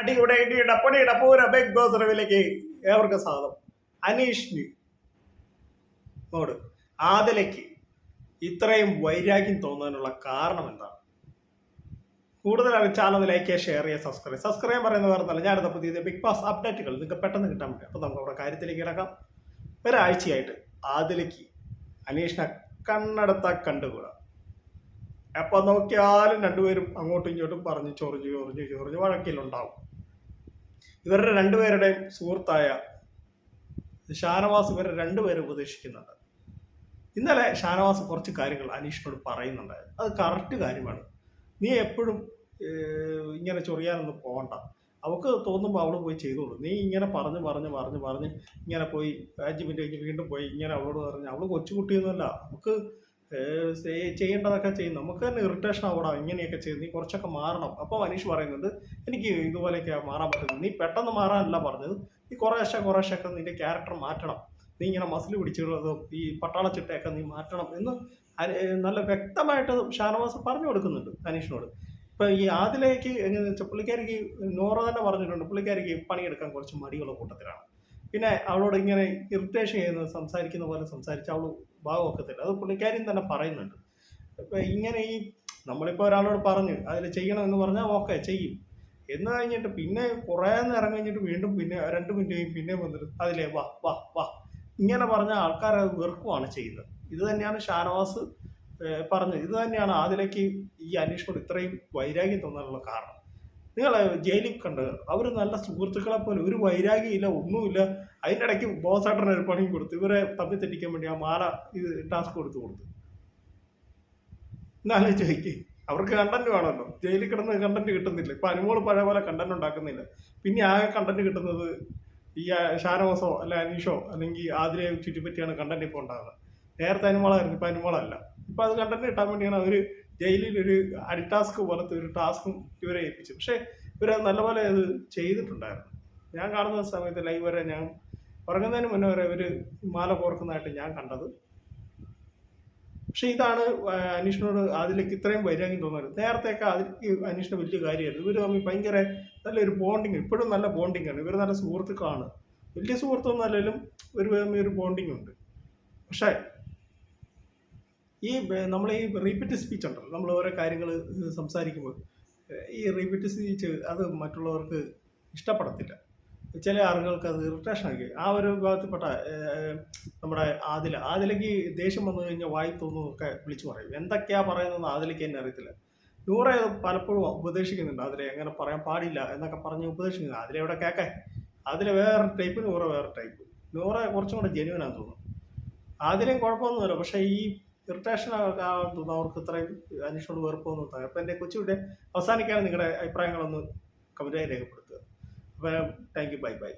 അടിയുടെ ഇടിയുടെ പൊടിയുടെ പൂര ബിഗ് ബോസ് റിവിലേക്ക് ഏവർക്ക് സ്വാഗതം. അനീഷിന് നോട് ആദിലേക്ക് ഇത്രയും വൈരാഗ്യം തോന്നാനുള്ള കാരണം എന്താണ്? കൂടുതൽ ചാനൽ ലൈക്ക് ഷെയർ ചെയ്യുക സബ്സ്ക്രൈബ് സബ്സ്ക്രൈബ് പറയുന്ന പറഞ്ഞാൽ ഞാൻ അടുത്ത പുതിയ ബിഗ് ബോസ് അപ്ഡേറ്റുകൾ നിങ്ങൾക്ക് പെട്ടെന്ന് കിട്ടാൻ പറ്റും. അപ്പോൾ നമുക്ക് അവിടെ കാര്യത്തിലേക്ക് കിടക്കാം. ഒരാഴ്ചയായിട്ട് ആദിലേക്ക് അനീഷിനെ കണ്ണടത്ത കണ്ടുകൂടാ? എപ്പോൾ നോക്കിയാലും രണ്ടുപേരും അങ്ങോട്ടും ഇങ്ങോട്ടും പറഞ്ഞ് ചൊറിഞ്ഞ് ചൊറിഞ്ഞ് ചൊറിഞ്ഞ് വഴക്കിലുണ്ടാവും. ഇവരുടെ രണ്ടുപേരുടെയും സുഹൃത്തായ ഷാനവാസ് ഇവരെ രണ്ടുപേരും ഉപദേശിക്കുന്നുണ്ട്. ഇന്നലെ ഷാനവാസ് കുറച്ച് കാര്യങ്ങൾ അനീഷിനോട് പറയുന്നുണ്ടായിരുന്നു അത് കറക്റ്റ് കാര്യമാണ്. നീ എപ്പോഴും ഇങ്ങനെ ചൊറിയാനൊന്നും പോകണ്ട അവൾക്ക് തോന്നുമ്പോൾ അവൾ പോയി ചെയ്തോളൂ. നീ ഇങ്ങനെ പറഞ്ഞ് പറഞ്ഞ് പറഞ്ഞ് പറഞ്ഞ് ഇങ്ങനെ പോയി അഞ്ച് മിനിറ്റ് കഴിഞ്ഞ് വീണ്ടും പോയി ഇങ്ങനെ അവളോട് പറഞ്ഞ് അവൾ കൊച്ചുകുട്ടിയൊന്നുമല്ല. ചെയ്- ചെയ്യേണ്ടതൊക്കെ ചെയ്യും. നമുക്ക് തന്നെ ഇറിറ്റേഷൻ ആവണം ഇങ്ങനെയൊക്കെ ചെയ്ത്. നീ കുറച്ചൊക്കെ മാറണം. അപ്പോൾ മനീഷ് പറയുന്നത് എനിക്ക് ഇതുപോലെയൊക്കെ മാറാൻ പറ്റുന്നത്. നീ പെട്ടെന്ന് മാറാനല്ല പറഞ്ഞത്. നീ കുറേശ്ശെ കുറേശ്ശൊക്കെ നിന്റെ ക്യാരക്ടർ മാറ്റണം. നീ ഇങ്ങനെ മസിൽ പിടിച്ചിട്ടുള്ളതും ഈ പട്ടാള ചിട്ടയൊക്കെ നീ മാറ്റണം എന്ന് നല്ല വ്യക്തമായിട്ട് ഷാനവാസ് പറഞ്ഞു കൊടുക്കുന്നുണ്ട് അനീഷിനോട് ഇപ്പം ഈ ആദിലേക്ക് എങ്ങനെയാണെന്ന് വെച്ചാൽ പുള്ളിക്കാരിക്ക് നോറ തന്നെ പറഞ്ഞിട്ടുണ്ട് പുള്ളിക്കാരിക്ക് പണിയെടുക്കാൻ കുറച്ച് മടിയുള്ള കൂട്ടത്തിലാണ്. പിന്നെ അവളോട് ഇങ്ങനെ ഇറിറ്റേഷൻ ചെയ്യുന്നത് സംസാരിക്കുന്ന പോലെ സംസാരിച്ച് അവൾ ഭാഗമൊക്കത്തില്ല. അത് പുള്ളിക്കാരിയും തന്നെ പറയുന്നുണ്ട്. ഇങ്ങനെ ഈ നമ്മളിപ്പോ ഒരാളോട് പറഞ്ഞു അതിൽ ചെയ്യണം എന്ന് പറഞ്ഞാൽ ഓക്കെ ചെയ്യും. എന്ന് കഴിഞ്ഞിട്ട് പിന്നെ കുറേ നേരം കഴിഞ്ഞിട്ട് വീണ്ടും പിന്നെ രണ്ട് മിനിറ്റ് പിന്നെ വന്നിട്ട് അതിലേ വാ വാ വാ. ഇങ്ങനെ പറഞ്ഞ ആൾക്കാർ അത് വെറുക്കുവാണ് ചെയ്യുന്നത്. ഇത് തന്നെയാണ് ഷാനവാസ് പറഞ്ഞത്. ഇത് തന്നെയാണ് അതിലേക്ക് ഈ അനീഷിനോട് ഇത്രയും വൈരാഗ്യം തോന്നാനുള്ള കാരണം. നിങ്ങൾ ജയിലിൽ കണ്ട് അവർ നല്ല സുഹൃത്തുക്കളെ പോലെ ഒരു വൈരാഗ്യമില്ല ഒന്നുമില്ല. അതിന്റെ ഇടയ്ക്ക് ബോസാട്ടൻ ഒരു പണിയും കൊടുത്തു ഇവരെ തമ്മിൽ തെറ്റിക്കാൻ വേണ്ടി ആ മാല ഇത് ടാസ്ക് കൊടുത്തു കൊടുത്തു. എന്നാലും ചോദിക്കേ അവർക്ക് കണ്ടന്റ് വേണമല്ലോ. ജയിലിൽ കിടന്ന് കണ്ടന്റ് കിട്ടുന്നില്ല. ഇപ്പൊ അനുമോൾ പഴയ പോലെ കണ്ടന്റ് ഉണ്ടാക്കുന്നില്ല. പിന്നെ ആകെ കണ്ടന്റ് കിട്ടുന്നത് ഈ ഷാനവാസോ അല്ല അനീഷോ അല്ലെങ്കിൽ ആതിരെ ചുറ്റിപ്പറ്റിയാണ് കണ്ടന്റ് ഇപ്പോൾ ഉണ്ടാകുന്നത് നേരത്തെ അനുമോളായിരുന്നു ഇപ്പൊ അനുമോളല്ല. ഇപ്പൊ അത് കണ്ടന്റ് കിട്ടാൻ വേണ്ടിയാണ് അവർ ജയിലിൽ ഒരു അഡിടാസ്ക് പോലത്തെ ഒരു ടാസ്കും ഇവരെ ഏൽപ്പിച്ചു. പക്ഷെ ഇവരെ നല്ലപോലെ അത് ചെയ്തിട്ടുണ്ടായിരുന്നു. ഞാൻ കാണുന്ന സമയത്ത് ലൈവ് വരെ ഞാൻ ഉറങ്ങുന്നതിന് മുന്നേ വരെ ഇവർ മാല കോർക്കുന്നതായിട്ട് ഞാൻ കണ്ടത്. പക്ഷെ ഇതാണ് അനീഷിനോട് അതിലേക്ക് ഇത്രയും വൈരാഗ്യം തോന്നുന്നത്. നേരത്തെയൊക്കെ അതിലേക്ക് അനീഷിന് വലിയ കാര്യമായിരുന്നു. ഇവർ തമ്മിൽ ഭയങ്കര നല്ലൊരു ബോണ്ടിങ് ഇപ്പോഴും നല്ല ബോണ്ടിങ് ആണ്. ഇവർ നല്ല സുഹൃത്തുക്കളാണ്. വലിയ സുഹൃത്തൊന്നും അല്ലെങ്കിലും ഒരു തമ്മിൽ ഒരു ബോണ്ടിങ് ഉണ്ട്. പക്ഷേ ഈ നമ്മൾ ഈ റിപ്പീറ്റ് സ്പീച്ച് ഉണ്ടല്ലോ. നമ്മൾ ഓരോ കാര്യങ്ങൾ സംസാരിക്കുമ്പോൾ ഈ റിപ്പീറ്റ് സ്പീച്ച് അത് മറ്റുള്ളവർക്ക് ഇഷ്ടപ്പെടത്തില്ല. ചില ആളുകൾക്ക് അത് ഇറിറ്റേഷൻ ആക്കി ആ ഒരു വിഭാഗത്തിൽപ്പെട്ട നമ്മുടെ ആദില ആദിലേക്ക് ദേഷ്യം വന്നു കഴിഞ്ഞാൽ വായി തോന്നുന്നതൊക്കെ വിളിച്ചു പറയും. എന്തൊക്കെയാ പറയുന്നത് ആദിലേക്ക് തന്നെ അറിയത്തില്ല. നൂറെ പലപ്പോഴും ഉപദേശിക്കുന്നുണ്ട് അതിലെ എങ്ങനെ പറയാൻ പാടില്ല എന്നൊക്കെ പറഞ്ഞ് ഉപദേശിക്കുന്നു. അതിലെ ഇവിടെ കേക്കെ അതിലെ വേറെ ടൈപ്പ് നൂറ വേറെ ടൈപ്പ് നൂറ കുറച്ചും കൂടെ ജെനുവനാന്ന് തോന്നുന്നു. ആദ്യം കുഴപ്പമൊന്നുമില്ല. പക്ഷേ ഈ ഇറിറ്റേഷൻ തോന്നുന്നു അവർക്ക് ഇത്രയും അന്വേഷണോട് വെറുപ്പൊന്നും തോന്നി അപ്പോൾ എന്റെ കൊച്ചുവിടെ അവസാനിക്കാണ് നിങ്ങളുടെ അഭിപ്രായങ്ങളൊന്ന് കമന്റായി രേഖപ്പെടുത്തുക. അപ്പോൾ താങ്ക് യു ബൈ ബൈ